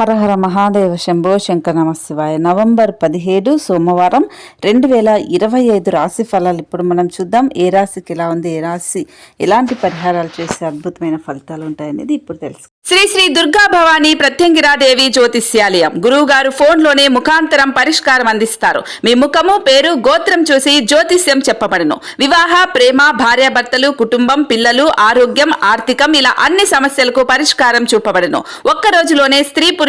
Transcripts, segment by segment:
హర హర మహాదేవ శంభో శంకర నమశివాయ నవంబర్ పదిహేడు సోమవారం రెండు వేల ఇరవై ఐదు రాశి ఫలాలు. ఇప్పుడు మనం చూద్దాం ఏ రాశికి ఎలా ఉంది ఏ రాశి ఎలాంటి పరిహారాలు చేస్తే అద్భుతమైన ఫలితాలు ఉంటాయనేది ఇప్పుడు తెలుసు శ్రీ శ్రీ దుర్గా భవానీ ప్రత్యంగిరాదేవి జ్యోతిష్యాలయం. గురువు గారు ఫోన్లోనే ముఖాంతరం పరిష్కారం అందిస్తారు. మీ ముఖము పేరు గోత్రం చూసి జ్యోతిష్యం చెప్పబడను. వివాహ ప్రేమ భార్యాభర్తలు కుటుంబం పిల్లలు ఆరోగ్యం ఆర్థికం ఇలా అన్ని సమస్యలకు పరిష్కారం చూపబడను. ఒక్క రోజులోనే స్త్రీ పురుష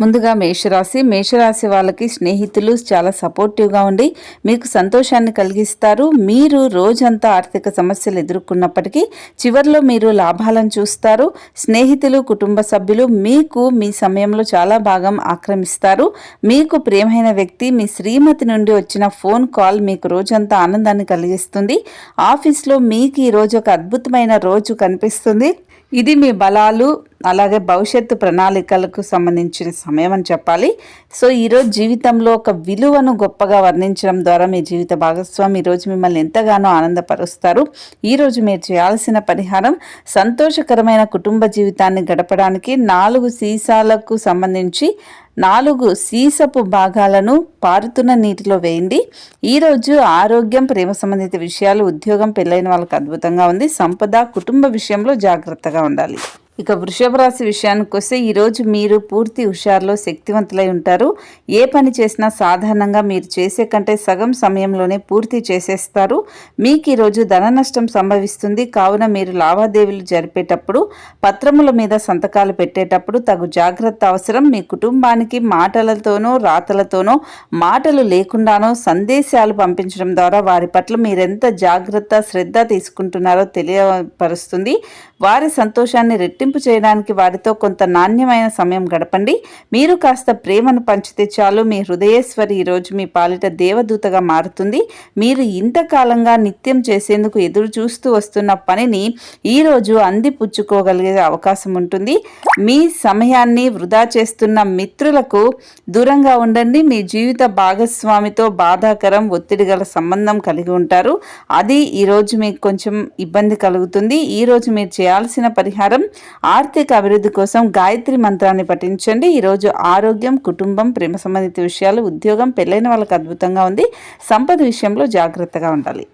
ముందుగా మేషరాశి. మేషరాశి వాళ్ళకి స్నేహితులు చాలా సపోర్టివ్గా ఉండి మీకు సంతోషాన్ని కలిగిస్తారు. మీరు రోజంతా ఆర్థిక సమస్యలు ఎదుర్కొన్నప్పటికీ చివరిలో మీరు లాభాలను చూస్తారు. స్నేహితులు కుటుంబ సభ్యులు మీకు మీ సమయంలో చాలా భాగం ఆక్రమిస్తారు. మీకు ప్రియమైన వ్యక్తి మీ శ్రీమతి నుండి వచ్చిన ఫోన్ కాల్ మీకు రోజంతా ఆనందాన్ని కలిగిస్తుంది. ఆఫీస్లో మీకు ఈ రోజు ఒక అద్భుతమైన రోజు కనిపిస్తుంది. ఇది మీ బలాలు అలాగే భవిష్యత్తు ప్రణాళికలకు సంబంధించిన సమయం అని చెప్పాలి. సో ఈరోజు జీవితంలో ఒక విలువను గొప్పగా వర్ణించడం ద్వారా మీ జీవిత భాగస్వామి ఈరోజు మిమ్మల్ని ఎంతగానో ఆనందపరుస్తారు. ఈరోజు మీరు చేయాల్సిన పరిహారం సంతోషకరమైన కుటుంబ జీవితాన్ని గడపడానికి నాలుగు సీసాలకు సంబంధించి నాలుగు సీసపు భాగాలను పారుతున్న నీటిలో వేయండి. ఈరోజు ఆరోగ్యం ప్రేమ సంబంధిత విషయాలు ఉద్యోగం పెళ్ళైన వాళ్ళకి అద్భుతంగా ఉంది. సంపద కుటుంబ విషయంలో జాగ్రత్తగా ఉండాలి. ఇక వృషభ రాశి విషయానికి వస్తే ఈరోజు మీరు పూర్తి హుషారులో శక్తివంతులై ఉంటారు. ఏ పని చేసినా సాధారణంగా మీరు చేసే కంటే సగం సమయంలోనే పూర్తి చేసేస్తారు. మీకు ఈరోజు ధన నష్టం సంభవిస్తుంది. కావున మీరు లావాదేవీలు జరిపేటప్పుడు పత్రముల మీద సంతకాలు పెట్టేటప్పుడు తగు జాగ్రత్త అవసరం. మీ కుటుంబానికి మాటలతోనో రాతలతోనో మాటలు లేకుండానో సందేశాలు పంపించడం ద్వారా వారి పట్ల మీరెంత జాగ్రత్త శ్రద్ధ తీసుకుంటున్నారో తెలియపరుస్తుంది. వారి సంతోషాన్ని మదింపు చేయడానికి వారితో కొంత నాణ్యమైన సమయం గడపండి. మీరు కాస్త ప్రేమను పంచితే చాలు. మీ హృదయేశ్వరి ఈరోజు మీ పాలిట దేవదూతగా మారుతుంది. మీరు ఇంతకాలంగా నిత్యం చేసేందుకు ఎదురు చూస్తూ వస్తున్న పనిని ఈరోజు అందిపుచ్చుకోగలిగే అవకాశం ఉంటుంది. మీ సమయాన్ని వృధా చేస్తున్న మిత్రులకు దూరంగా ఉండండి. మీ జీవిత భాగస్వామితో బాధాకరం ఒత్తిడి గల సంబంధం కలిగి ఉంటారు. అది ఈరోజు మీకు కొంచెం ఇబ్బంది కలుగుతుంది. ఈరోజు మీరు చేయాల్సిన పరిహారం ఆర్థిక అభివృద్ధి కోసం గాయత్రి మంత్రాన్ని పఠించండి. ఈరోజు ఆరోగ్యం కుటుంబం ప్రేమ సంబంధిత విషయాలు ఉద్యోగం పెళ్ళైన వాళ్ళకి అద్భుతంగా ఉంది. సంపద విషయంలో జాగ్రత్తగా ఉండాలి.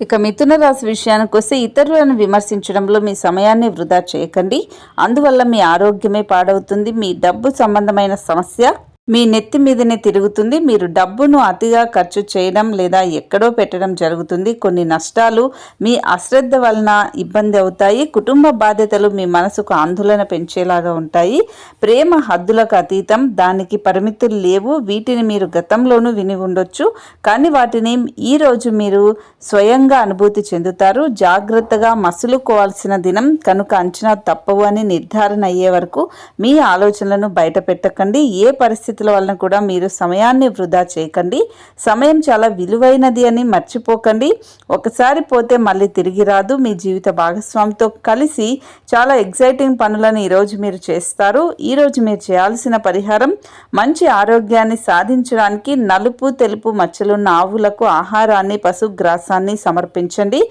ఇక మిథున రాశి విషయానికి వస్తే ఇతరులను విమర్శించడంలో మీ సమయాన్ని వృధా చేయకండి. అందువల్ల మీ ఆరోగ్యమే పాడవుతుంది. మీ డబ్బు సంబంధమైన సమస్య మీ నెత్తి మీదనే తిరుగుతుంది. మీరు డబ్బును అతిగా ఖర్చు చేయడం లేదా ఎక్కడో పెట్టడం జరుగుతుంది. కొన్ని నష్టాలు మీ అశ్రద్ధ వలన ఇబ్బంది అవుతాయి. కుటుంబ బాధ్యతలు మీ మనసుకు ఆందోళన పెంచేలాగా ఉంటాయి. ప్రేమ హద్దులకు అతీతం. దానికి పరిమితులు లేవు. వీటిని మీరు గతంలోనూ విని ఉండొచ్చు. కానీ వాటిని ఈరోజు మీరు స్వయంగా అనుభూతి చెందుతారు. జాగ్రత్తగా మసులుకోవాల్సిన దినం కనుక అంచనా తప్పవు అని నిర్ధారణ అయ్యే వరకు మీ ఆలోచనలను బయట పెట్టకండి ఏ పరిస్థితుల వలన కూడా మీరు సమయాన్ని వృధా చేయకండి. సమయం చాలా విలువైనది అని మర్చిపోకండి. ఒకసారి పోతే మళ్ళీ తిరిగి రాదు. మీ జీవిత భాగస్వామితో కలిసి చాలా ఎగ్జైటింగ్ పనులను ఈరోజు మీరు చేస్తారు. ఈరోజు మీరు చేయాల్సిన పరిహారం మంచి ఆరోగ్యాన్ని సాధించడానికి నలుపు తెలుపు మచ్చలున్న ఆవులకు ఆహారాన్ని పశుగ్రాసాన్ని సమర్పించండి.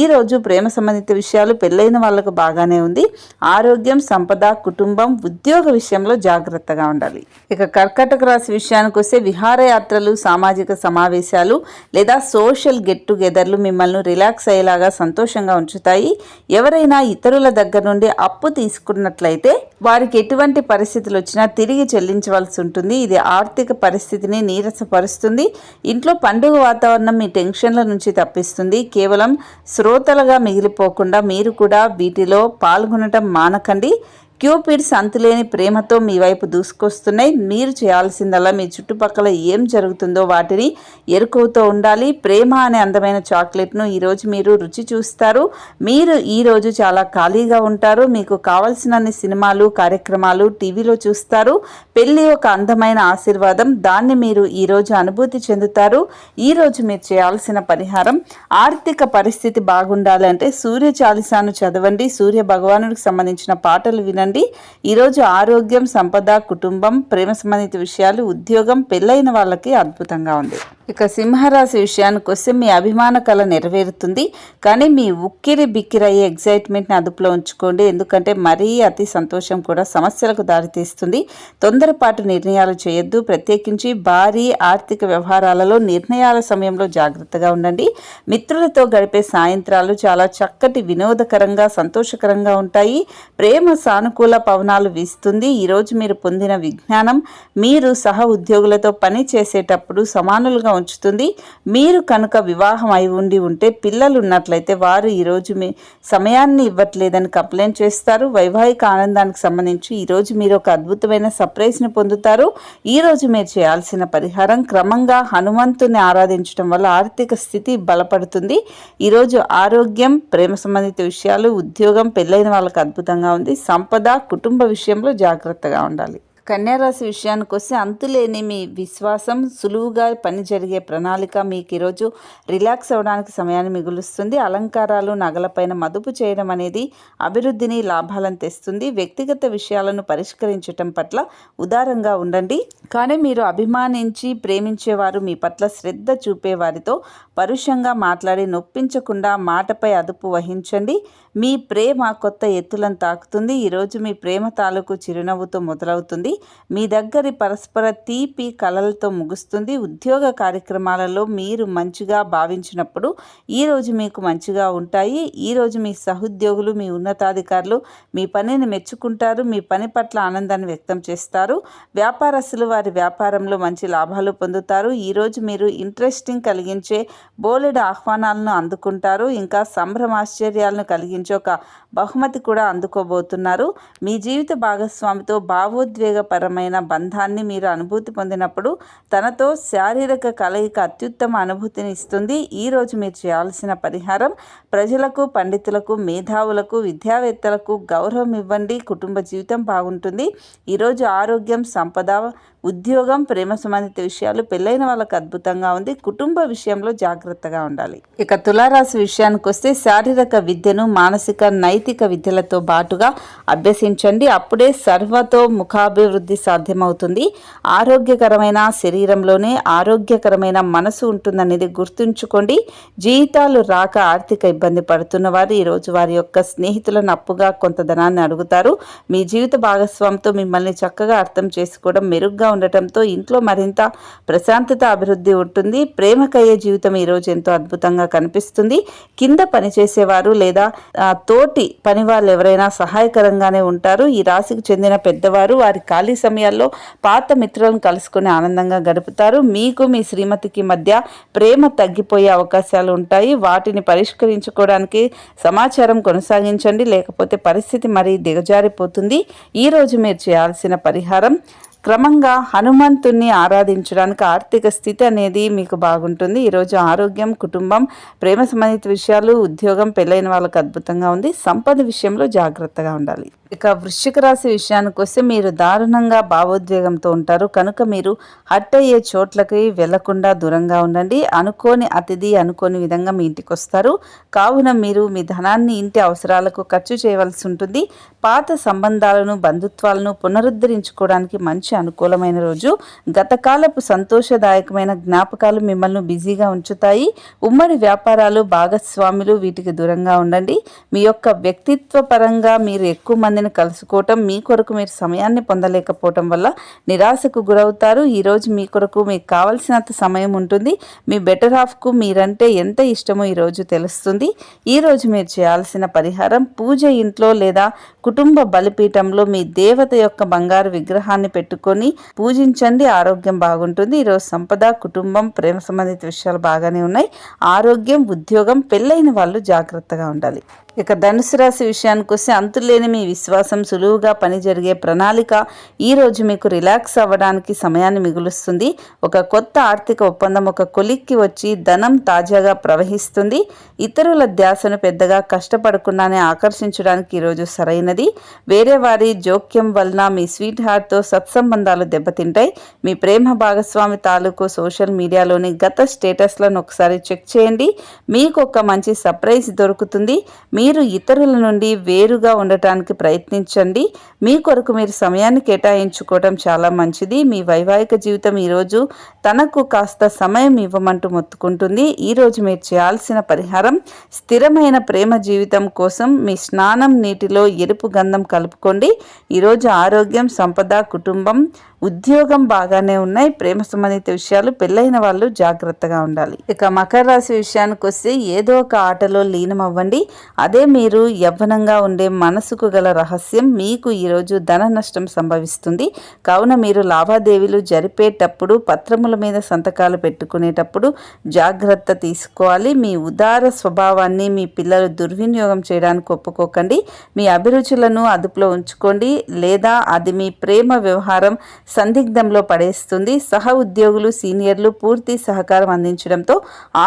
ఈరోజు ప్రేమ సంబంధిత విషయాలు పెళ్ళైన వాళ్ళకు బాగానే ఉంది. ఆరోగ్యం సంపద కుటుంబం ఉద్యోగ విషయంలో జాగ్రత్తగా ఉండాలి. ఇక కర్కటక రాశి విషయానికి వస్తే విహారయాత్రలు సామాజిక సమావేశాలు లేదా సోషల్ గెట్ టుగెదర్లు మిమ్మల్ని రిలాక్స్ అయ్యేలాగా సంతోషంగా ఉంచుతాయి. ఎవరైనా ఇతరుల దగ్గర నుండి అప్పు తీసుకున్నట్లయితే వారికి ఎటువంటి పరిస్థితులు వచ్చినా తిరిగి చెల్లించవలసి ఉంటుంది. ఇది ఆర్థిక పరిస్థితిని నీరసపరుస్తుంది. ఇంట్లో పండుగ వాతావరణం మీ టెన్షన్ల నుంచి తప్పిస్తుంది. కేవలం శ్రోతలుగా మిగిలిపోకుండా మీరు కూడా వీటిలో పాల్గొనటం మానకండి. క్యూపిడ్స్ అంతులేని ప్రేమతో మీ వైపు దూసుకొస్తున్నాయి. మీరు చేయాల్సిందల్లా మీ చుట్టుపక్కల ఏం జరుగుతుందో వాటిని ఎరుకవుతూ ఉండాలి. ప్రేమ అనే అందమైన చాక్లెట్ను ఈరోజు మీరు రుచి చూస్తారు. మీరు ఈరోజు చాలా ఖాళీగా ఉంటారు. మీకు కావలసినన్ని సినిమాలు కార్యక్రమాలు టీవీలో చూస్తారు. పెళ్ళి ఒక అందమైన ఆశీర్వాదం. దాన్ని మీరు ఈరోజు అనుభూతి చెందుతారు. ఈరోజు మీరు చేయాల్సిన పరిహారం ఆర్థిక పరిస్థితి బాగుండాలంటే సూర్య చాలిసాను చదవండి. సూర్య భగవానుడికి సంబంధించిన పాటలు వినండి. ఉండండి ఈరోజు ఆరోగ్యం సంపద కుటుంబం ప్రేమ సంబంధిత విషయాలు ఉద్యోగం పెళ్ళైన వాళ్ళకి అద్భుతంగా ఉంది. ఇక సింహరాశి విషయానికి వస్తే మీ అభిమాన కళ నెరవేరుతుంది కానీ మీ ఉక్కిరి బిక్కిరయ్యే ఎగ్జైట్మెంట్ని అదుపులో ఉంచుకోండి. ఎందుకంటే మరీ అతి సంతోషం కూడా సమస్యలకు దారితీస్తుంది తొందరపాటు నిర్ణయాలు చేయొద్దు. ప్రత్యేకించి భారీ ఆర్థిక వ్యవహారాలలో నిర్ణయాల సమయంలో జాగ్రత్తగా ఉండండి. మిత్రులతో గడిపే సాయంత్రాలు చాలా చక్కటి వినోదకరంగా సంతోషకరంగా ఉంటాయి. ప్రేమ సానుకూల పవనాలు వీస్తుంది. ఈరోజు మీరు పొందిన విజ్ఞానం మీరు సహ ఉద్యోగులతో పని చేసేటప్పుడు సమానులుగా ఉంచుతుంది. మీరు కనుక వివాహం అయి ఉండి ఉంటే పిల్లలు ఉన్నట్లయితే వారు ఈరోజు మీ సమయాన్ని ఇవ్వట్లేదని కంప్లైంట్ చేస్తారు. వైవాహిక ఆనందానికి సంబంధించి ఈరోజు మీరు ఒక అద్భుతమైన సర్ప్రైజ్ని పొందుతారు. ఈరోజు మీరు చేయాల్సిన పరిహారం క్రమంగా హనుమంతుని ఆరాధించడం వల్ల ఆర్థిక స్థితి బలపడుతుంది. ఈరోజు ఆరోగ్యం ప్రేమ సంబంధిత విషయాలు ఉద్యోగం పెళ్ళైన వాళ్ళకి అద్భుతంగా ఉంది. సంపద కుటుంబ విషయంలో జాగ్రత్తగా ఉండాలి. కన్యారాశి విషయానికి వస్తే అంతులేని మీ విశ్వాసం సులువుగా పని జరిగే ప్రణాళిక మీకు ఈరోజు రిలాక్స్ అవ్వడానికి సమయాన్ని మిగులుస్తుంది. అలంకారాలు నగలపైన మదుపు చేయడం అనేది అభివృద్ధిని లాభాలను తెస్తుంది. వ్యక్తిగత విషయాలను పరిష్కరించటం పట్ల ఉదారంగా ఉండండి. కానీ మీరు అభిమానించి ప్రేమించేవారు మీ పట్ల శ్రద్ధ చూపే వారితో పరుషంగా మాట్లాడి నొప్పించకుండా మాటపై అదుపు వహించండి. మీ ప్రేమ కొత్త ఎత్తులను తాకుతుంది. ఈరోజు మీ ప్రేమ తాలూకు చిరునవ్వుతో మొదలవుతుంది. మీ దగ్గరి పరస్పర తీపి కలలతో ముగుస్తుంది. ఉద్యోగ కార్యక్రమాలలో మీరు మంచిగా భావించినప్పుడు ఈరోజు మీకు మంచిగా ఉంటాయి. ఈరోజు మీ సహోద్యోగులు మీ ఉన్నతాధికారులు మీ పనిని మెచ్చుకుంటారు. మీ పని పట్ల ఆనందాన్ని వ్యక్తం చేస్తారు. వ్యాపారస్తులు వారి వ్యాపారంలో మంచి లాభాలు పొందుతారు. ఈరోజు మీరు ఇంట్రెస్టింగ్ కలిగించే బోలెడు ఆహ్వానాలను అందుకుంటారు. ఇంకా సంభ్రమాశ్చర్యాలను కలిగించే ఒక బహుమతి కూడా అందుకోబోతున్నారు. మీ జీవిత భాగస్వామితో శారీరకపరమైన బంధాన్ని మీరు అనుభూతి పొందినప్పుడు తనతో శారీరక కలయిక అత్యుత్తమ అనుభూతిని ఇస్తుంది. ఈరోజు మీరు చేయాల్సిన పరిహారం ప్రజలకు పండితులకు మేధావులకు విద్యావేత్తలకు గౌరవం ఇవ్వండి. కుటుంబ జీవితం బాగుంటుంది. ఈరోజు ఆరోగ్యం సంపద ఉద్యోగం ప్రేమ సంబంధిత విషయాలు పెళ్ళైన వాళ్ళకి అద్భుతంగా ఉంది. కుటుంబ విషయంలో జాగ్రత్తగా ఉండాలి. ఇక తులారాశి విషయానికి వస్తే శారీరక విద్యను మానసిక నైతిక విద్యలతో బాటుగా అభ్యసించండి. అప్పుడే సర్వతో ముఖాభివృద్ధి సాధ్యమవుతుంది. ఆరోగ్యకరమైన శరీరంలోనే ఆరోగ్యకరమైన మనసు ఉంటుందనేది గుర్తుంచుకోండి. జీవితాలు రాక ఆర్థిక ఇబ్బంది పడుతున్న వారు ఈరోజు వారి యొక్క స్నేహితులను అప్పుగా కొంత ధనాన్ని అడుగుతారు. మీ జీవిత భాగస్వామితో మిమ్మల్ని చక్కగా అర్థం చేసుకోవడం మెరుగ్గా ఉండటంతో ఇంట్లో మరింత ప్రశాంతత అభివృద్ధి ఉంటుంది. ప్రేమకయ్యే జీవితం ఈరోజు ఎంతో అద్భుతంగా కనిపిస్తుంది. కింద పనిచేసేవారు లేదా తోటి పని వాళ్ళు ఎవరైనా సహాయకరంగానే ఉంటారు. ఈ రాశికి చెందిన పెద్దవారు వారి ఖాళీ సమయాల్లో పాత మిత్రులను కలుసుకుని ఆనందంగా గడుపుతారు. మీకు మీ శ్రీమతికి మధ్య ప్రేమ తగ్గిపోయే అవకాశాలు ఉంటాయి. వాటిని పరిష్కరించుకోవడానికి సమాచారం కొనసాగించండి. లేకపోతే పరిస్థితి మరీ దిగజారిపోతుంది. ఈరోజు మీరు చేయాల్సిన పరిహారం క్రమంగా హనుమంతుణ్ణి ఆరాధించడానికి ఆర్థిక స్థితి అనేది మీకు బాగుంటుంది. ఈరోజు ఆరోగ్యం కుటుంబం ప్రేమ సంబంధిత విషయాలు ఉద్యోగం పెళ్ళైన వాళ్ళకు అద్భుతంగా ఉంది. సంపద విషయంలో జాగ్రత్తగా ఉండాలి. ఇక వృశ్చిక రాశి విషయానికి వస్తే మీరు దారుణంగా భావోద్వేగంతో ఉంటారు. కనుక మీరు హట్ అయ్యే చోట్లకి వెళ్ళకుండా దూరంగా ఉండండి. అనుకోని అతిథి అనుకోని విధంగా మీ ఇంటికి వస్తారు. కావున మీరు మీ ధనాన్ని ఇంటి అవసరాలకు ఖర్చు చేయవలసి ఉంటుంది. పాత సంబంధాలను బంధుత్వాలను పునరుద్ధరించుకోవడానికి మంచి అనుకూలమైన రోజు. గతకాలపు సంతోషదాయకమైన జ్ఞాపకాలు మిమ్మల్ని బిజీగా ఉంచుతాయి. ఉమ్మడి వ్యాపారాలు భాగస్వాములు వీటికి దూరంగా ఉండండి. మీ యొక్క వ్యక్తిత్వ పరంగా మీరు ఎక్కువ మందిని కలుసుకోవటం మీ కొరకు మీరు సమయాన్ని పొందలేకపోవటం వల్ల నిరాశకు గురవుతారు. ఈరోజు మీ కొరకు మీకు కావలసినంత సమయం ఉంటుంది. మీ బెటర్ హాఫ్కు మీరంటే ఎంత ఇష్టమో ఈరోజు తెలుస్తుంది. ఈరోజు మీరు చేయాల్సిన పరిహారం పూజ ఇంట్లో లేదా కుటుంబ బలిపీఠంలో మీ దేవత యొక్క బంగారు విగ్రహాన్ని పెట్టుకొని పూజించండి. ఆరోగ్యం బాగుంటుంది. ఈరోజు సంపద కుటుంబం ప్రేమ సంబంధిత విషయాలు బాగానే ఉన్నాయి. ఆరోగ్యం ఉద్యోగం పెళ్ళైన వాళ్ళు జాగ్రత్తగా ఉండాలి. ఇక ధనుసు రాశి విషయానికి వస్తే అంతులేని మీ విశ్వాసం సులువుగా పని జరిగే ప్రణాళిక ఈరోజు మీకు రిలాక్స్ అవ్వడానికి సమయాన్ని మిగులుస్తుంది. ఒక కొత్త ఆర్థిక ఒప్పందం ఒక కొలిక్కి వచ్చి ధనం తాజాగా ప్రవహిస్తుంది. ఇతరుల ధ్యాసను పెద్దగా కష్టపడకుండానే ఆకర్షించడానికి ఈరోజు సరైనది. వేరే వారి జోక్యం వలన మీ స్వీట్ హార్ట్తో సత్సంబంధాలు దెబ్బతింటాయి. మీ ప్రేమ భాగస్వామి తాలూకు సోషల్ మీడియాలోని గత స్టేటస్లను ఒకసారి చెక్ చేయండి. మీకు ఒక మంచి సర్ప్రైజ్ దొరుకుతుంది. మీ మీరు ఇతరుల నుండి వేరుగా ఉండటానికి ప్రయత్నించండి. మీ కొరకు మీరు సమయాన్ని కేటాయించుకోవడం చాలా మంచిది. మీ వైవాహిక జీవితం ఈరోజు తనకు కాస్త సమయం ఇవ్వమంటూ మొత్తుకుంటుంది. ఈరోజు మీరు చేయాల్సిన పరిహారం స్థిరమైన ప్రేమ జీవితం కోసం మీ స్నానం నీటిలో ఎరుపు గంధం కలుపుకోండి. ఈరోజు ఆరోగ్యం సంపద కుటుంబం ఉద్యోగం బాగానే ఉన్నాయి ప్రేమ సంబంధిత విషయాలు పెళ్ళైన వాళ్ళు జాగ్రత్తగా ఉండాలి. ఇక మకర రాశి విషయానికి వస్తే ఏదో ఒక ఆటలో లీనం అవ్వండి అదే మీరు యవ్వనంగా ఉండే మనసుకు గల రహస్యం మీకు ఈరోజు ధన నష్టం సంభవిస్తుంది. కావున మీరు లావాదేవీలు జరిపేటప్పుడు పత్రముల మీద సంతకాలు పెట్టుకునేటప్పుడు జాగ్రత్త తీసుకోవాలి. మీ ఉదార స్వభావాన్ని మీ పిల్లలు దుర్వినియోగం చేయడానికి ఒప్పుకోకండి. మీ అభిరుచులను అదుపులో ఉంచుకోండి. లేదా అది మీ ప్రేమ వ్యవహారం సందిగ్ధంలో పడేస్తుంది. సహ ఉద్యోగులు సీనియర్లు పూర్తి సహకారం అందించడంతో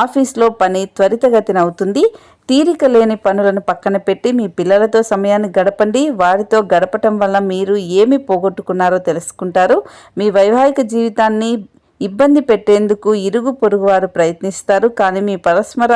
ఆఫీస్లో పని త్వరితగతిన అవుతుంది. తీరిక లేని పనులను పక్కన పెట్టి మీ పిల్లలతో సమయాన్ని గడపండి. వారితో గడపటం వల్ల మీరు ఏమి పోగొట్టుకున్నారో తెలుసుకుంటారు. మీ వైవాహిక జీవితాన్ని ఇబ్బంది పెట్టేందుకు ఇరుగు పొరుగు వారు ప్రయత్నిస్తారు. కానీ మీ పరస్పర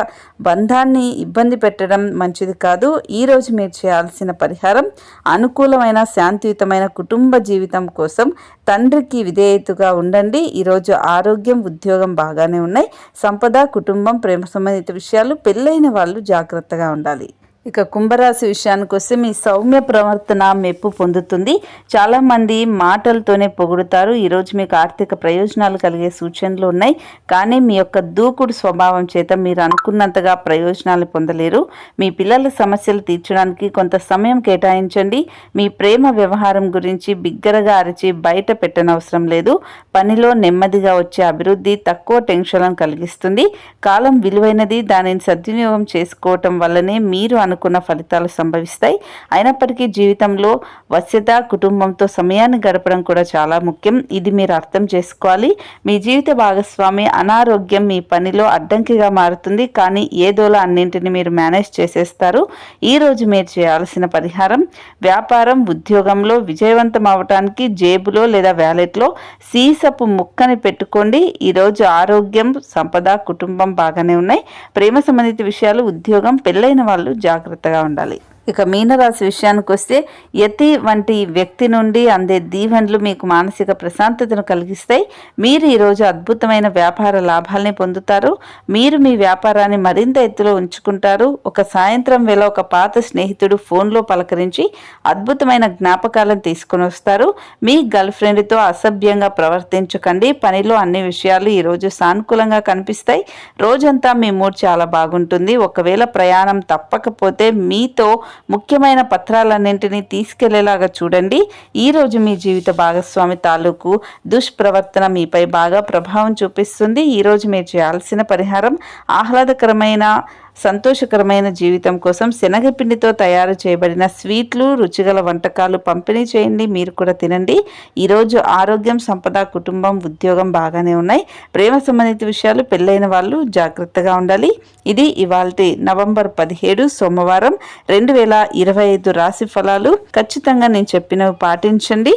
బంధాన్ని ఇబ్బంది పెట్టడం మంచిది కాదు. ఈరోజు మీరు చేయాల్సిన పరిహారం అనుకూలమైన శాంతియుతమైన కుటుంబ జీవితం కోసం తండ్రికి విధేయతగా ఉండండి. ఈరోజు ఆరోగ్యం ఉద్యోగం బాగానే ఉన్నాయి. సంపద కుటుంబం ప్రేమ సంబంధిత విషయాలు పెళ్ళైన వాళ్ళు జాగ్రత్తగా ఉండాలి. ఇక కుంభరాశి విషయానికి వస్తే మీ సౌమ్య ప్రవర్తన మెప్పు పొందుతుంది. చాలామంది మాటలతోనే పొగుడుతారు. ఈరోజు మీకు ఆర్థిక ప్రయోజనాలు కలిగే సూచనలు ఉన్నాయి. కానీ మీ యొక్క దూకుడు స్వభావం చేత మీరు అనుకున్నంతగా ప్రయోజనాలు పొందలేరు. మీ పిల్లల సమస్యలు తీర్చడానికి కొంత సమయం కేటాయించండి. మీ ప్రేమ వ్యవహారం గురించి బిగ్గరగా అరిచి బయట పెట్టనవసరం లేదు. పనిలో నెమ్మదిగా వచ్చే అభివృద్ధి తక్కువ టెన్షన్లను కలిగిస్తుంది. కాలం విలువైనది. దానిని సద్వినియోగం చేసుకోవటం వల్లనే మీరు అనుకున్న ఫలితాలు సంభవిస్తాయి. అయినప్పటికీ జీవితంలో వశ్యత కుటుంబంతో సమయాన్ని గడపడం కూడా చాలా ముఖ్యం. ఇది మీరు అర్థం చేసుకోవాలి. మీ జీవిత భాగస్వామి అనారోగ్యం మీ పనిలో అడ్డంకిగా మారుతుంది. కానీ ఏదోలా అన్నింటిని మీరు మేనేజ్ చేసేస్తారు. ఈ రోజు మీరు చేయాల్సిన పరిహారం వ్యాపారం ఉద్యోగంలో విజయవంతం అవటానికి జేబులో లేదా వ్యాలెట్లో సీసపు ముక్కని పెట్టుకోండి. ఈరోజు ఆరోగ్యం సంపద కుటుంబం బాగానే ఉన్నాయి. ప్రేమ సంబంధిత విషయాలు ఉద్యోగం పెళ్ళైన వాళ్ళు జాగ్రత్తగా ఉండాలి. ఇక మీనరాశి విషయానికి వస్తే యతి వంటి వ్యక్తి నుండి అందే దీవెనలు మీకు మానసిక ప్రశాంతతను కలిగిస్తాయి. మీరు ఈరోజు అద్భుతమైన వ్యాపార లాభాల్ని పొందుతారు. మీరు మీ వ్యాపారాన్ని మరింత ఎత్తులో ఉంచుకుంటారు. ఒక సాయంత్రం వేళ ఒక పాత స్నేహితుడు ఫోన్లో పలకరించి అద్భుతమైన జ్ఞాపకాలను తీసుకొని వస్తారు. మీ గర్ల్ ఫ్రెండ్తో అసభ్యంగా ప్రవర్తించకండి. పనిలో అన్ని విషయాలు ఈరోజు సానుకూలంగా కనిపిస్తాయి. రోజంతా మీ మూడ్ చాలా బాగుంటుంది. ఒకవేళ ప్రయాణం తప్పకపోతే మీతో ముఖ్యమైన పత్రాలన్నింటినీ తీసుకెళ్ళేలాగా చూడండి. ఈరోజు మీ జీవిత భాగస్వామి తాలూకు దుష్ప్రవర్తన మీపై బాగా ప్రభావం చూపిస్తుంది. ఈరోజు మీరు చేయాల్సిన పరిహారం ఆహ్లాదకరమైన సంతోషకరమైన జీవితం కోసం శనగపిండితో తయారు చేయబడిన స్వీట్లు రుచిగల వంటకాలు పంపిణీ చేయండి. మీరు కూడా తినండి. ఈరోజు ఆరోగ్యం సంపద కుటుంబం ఉద్యోగం బాగానే ఉన్నాయి. ప్రేమ సంబంధిత విషయాలు పెళ్ళైన వాళ్ళు జాగ్రత్తగా ఉండాలి. ఇది ఇవాళ నవంబర్ పదిహేడు సోమవారం రెండు వేల ఇరవై ఐదు రాశి ఫలాలు. ఖచ్చితంగా నేను చెప్పినవి పాటించండి.